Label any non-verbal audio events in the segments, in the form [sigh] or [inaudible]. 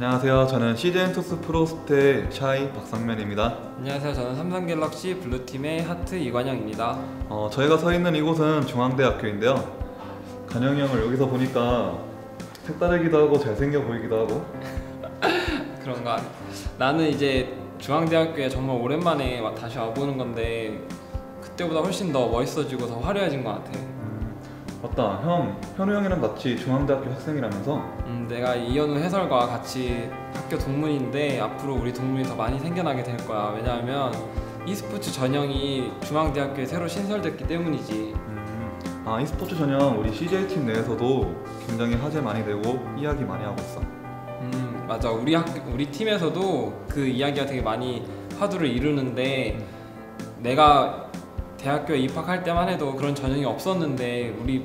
안녕하세요. 저는 CJ엔토스 프로스테 샤이 박상면입니다. 안녕하세요. 저는 삼성갤럭시 블루팀의 하트 이관영입니다. 어, 저희가 서 있는 이곳은 중앙대학교인데요. 간영이 형을 여기서 보니까 색다르기도 하고 잘생겨 보이기도 하고 [laughs] 그런가? 나는 이제 중앙대학교에 정말 오랜만에 와- 다시 와보는 건데 그때보다 훨씬 더 멋있어지고 더 화려해진 것 같아. 음, 맞다. 형, 현우 형이랑 같이 중앙대학교 학생이라면서 음, 내가 이현우 해설과 같이 학교 동문인데 앞으로 우리 동문이 더 많이 생겨나게 될 거야. 왜냐하면 e스포츠 전형이 중앙대학교에 새로 신설됐기 때문이지. 음, 아, e스포츠 전형 우리 CJ팀 내에서도 굉장히 화제 많이 되고 이야기 많이 하고 있어. 음 맞아 우리 학 우리 팀에서도 그 이야기가 되게 많이 화두를 이루는데 내가 대학교에 입학할 때만 해도 그런 전형이 없었는데 우리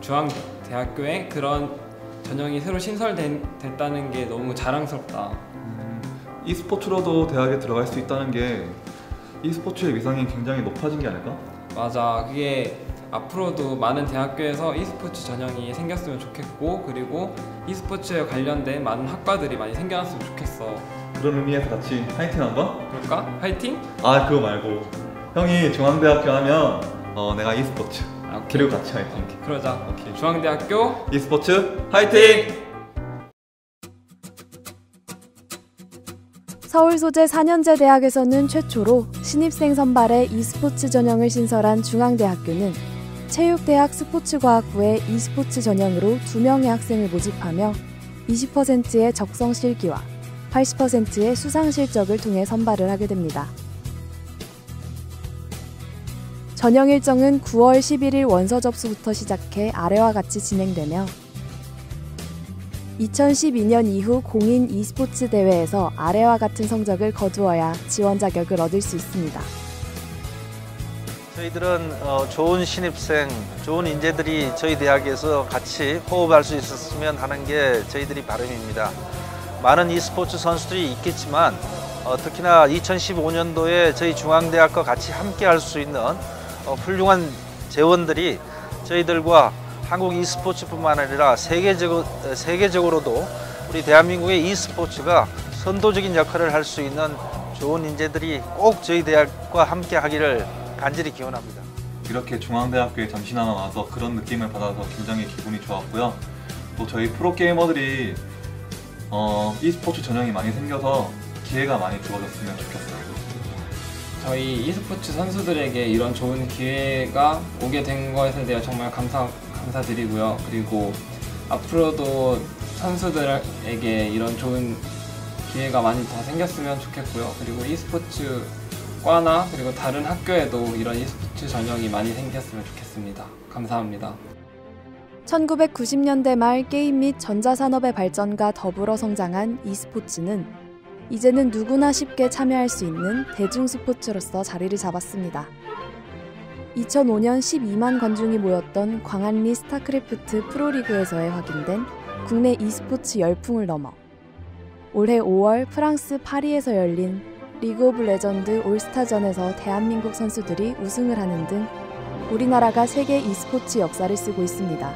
중앙 대학교에 그런 전형이 새로 신설됐다는 게 너무 자랑스럽다. 음, e스포츠로도 대학에 들어갈 수 있다는 게 e스포츠의 위상이 굉장히 높아진 게 아닐까? 맞아 그게 앞으로도 많은 대학교에서 e스포츠 전형이 생겼으면 좋겠고 그리고 e스포츠에 관련된 많은 학과들이 많이 생겨났으면 좋겠어. 그런 의미에서 같이 파이팅 한번? 그럴까? 화이팅? 아 그거 말고 형이 중앙대학교 하면 어 내가 e스포츠 아, 오케이. 그리고 같이 화이팅 그러자. 오케이 중앙대학교 e스포츠 화이팅! 서울 소재 4년제 대학에서는 최초로 신입생 선발의 e스포츠 전형을 신설한 중앙대학교는 체육대학 스포츠과학부의 e스포츠 전형으로 2명의 학생을 모집하며 20%의 적성 실기와 80%의 수상 실적을 통해 선발을 하게 됩니다. 전형 일정은 9월 11일 원서 접수부터 시작해 아래와 같이 진행되며 2012년 이후 공인 e스포츠 대회에서 아래와 같은 성적을 거두어야 지원 자격을 얻을 수 있습니다. 저희들은 어, 좋은 신입생, 좋은 인재들이 저희 대학에서 같이 호흡할 수 있었으면 하는 게 저희들이 바람입니다. 많은 e스포츠 선수들이 있겠지만 어, 특히나 2015년도에 저희 중앙대학과 같이 함께 할 수 있는 어, 훌륭한 재원들이 저희들과 한국 e스포츠뿐만 아니라 세계적, 세계적으로도 우리 대한민국의 e스포츠가 선도적인 역할을 할 수 있는 좋은 인재들이 꼭 저희 대학과 함께 하기를 간절히 기원합니다. 이렇게 중앙대학교에 잠시나마 와서 그런 느낌을 받아서 굉장히 기분이 좋았고요 또 저희 프로게이머들이 어, e스포츠 전형이 많이 생겨서 기회가 많이 주어졌으면 좋겠어요 저희 e스포츠 선수들에게 이런 좋은 기회가 오게 된 것에 대해 정말 감사 감사드리고요. 그리고 앞으로도 선수들에게 이런 좋은 기회가 많이 더 생겼으면 좋겠고요. 그리고 e스포츠 과나 그리고 다른 학교에도 이런 e스포츠 전형이 많이 생겼으면 좋겠습니다. 감사합니다. 1990년대 말 게임 및 전자산업의 발전과 더불어 성장한 e스포츠는 이제는 누구나 쉽게 참여할 수 있는 대중 스포츠로서 자리를 잡았습니다. 2005년 12만 관중이 모였던 광안리 스타크래프트 프로리그에서의 확인된 국내 e스포츠 열풍을 넘어 올해 5월 프랑스 파리에서 열린 리그 오브 레전드 올스타전에서 대한민국 선수들이 우승을 하는 등 우리나라가 세계 e스포츠 역사를 쓰고 있습니다.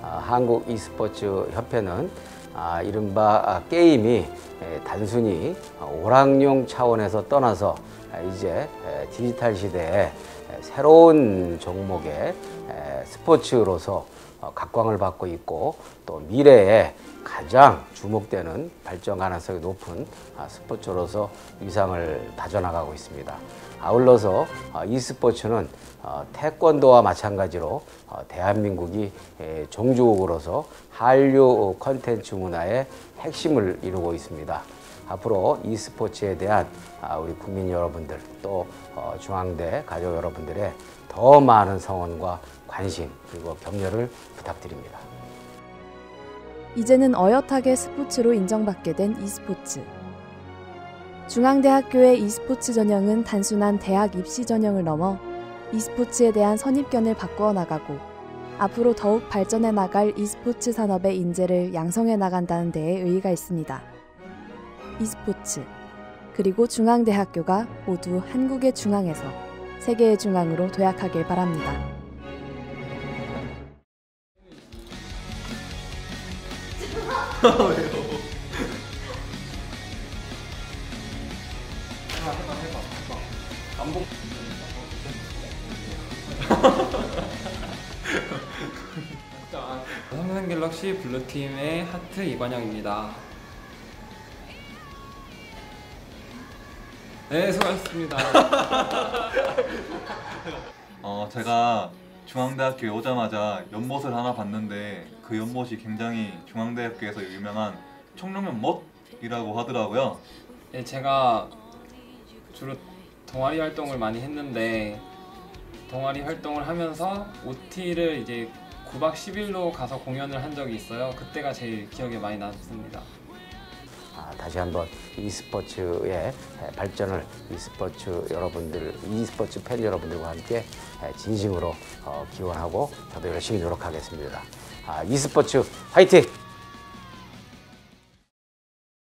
아, 한국 e스포츠 협회는 아, 이른바 아, 게임이 에, 단순히 오락용 차원에서 떠나서 아, 이제 에, 디지털 시대에 에, 새로운 종목의 에, 스포츠로서 어, 각광을 받고 있고 또 미래에 가장 주목되는 발전 가능성이 높은 아, 스포츠로서 위상을 다져나가고 있습니다. 아울러서 어, e스포츠는 어, 태권도와 마찬가지로 어, 대한민국이 에, 종주국으로서 한류 컨텐츠 문화의 핵심을 이루고 있습니다. 앞으로 e스포츠에 대한 아, 우리 국민 여러분들 또 어, 중앙대 가족 여러분들의 더 많은 성원과 관심 그리고 격려를 부탁드립니다. 이제는 어엿하게 스포츠로 인정받게 된 e스포츠. 중앙대학교의 e스포츠 전형은 단순한 대학 입시 전형을 넘어 e스포츠에 대한 선입견을 바꾸어 나가고 앞으로 더욱 발전해 나갈 e스포츠 산업의 인재를 양성해 나간다는 데에 의의가 있습니다. E스포츠 그리고 중앙대학교가 모두 한국의 중앙에서 세계의 중앙으로 도약하길 바랍니다. 아, 삼성 갤럭시 블루팀의 하트 이관영입니다. 네, 수고하셨습니다. [laughs] 어, 제가 중앙대학교에 오자마자 연못을 하나 봤는데 그 연못이 굉장히 중앙대학교에서 유명한 청룡연못이라고 하더라고요. 네, 제가 주로 동아리 활동을 많이 했는데 동아리 활동을 하면서 OT를 이제 9박 10일로 가서 공연을 한 적이 있어요. 그때가 제일 기억에 많이 남습니다. 아, 다시 한번 e스포츠의 발전을 e스포츠 여러분들, e스포츠 팬 여러분들과 함께 진심으로 어, 기원하고 저도 열심히 노력하겠습니다. 아, e스포츠 화이팅!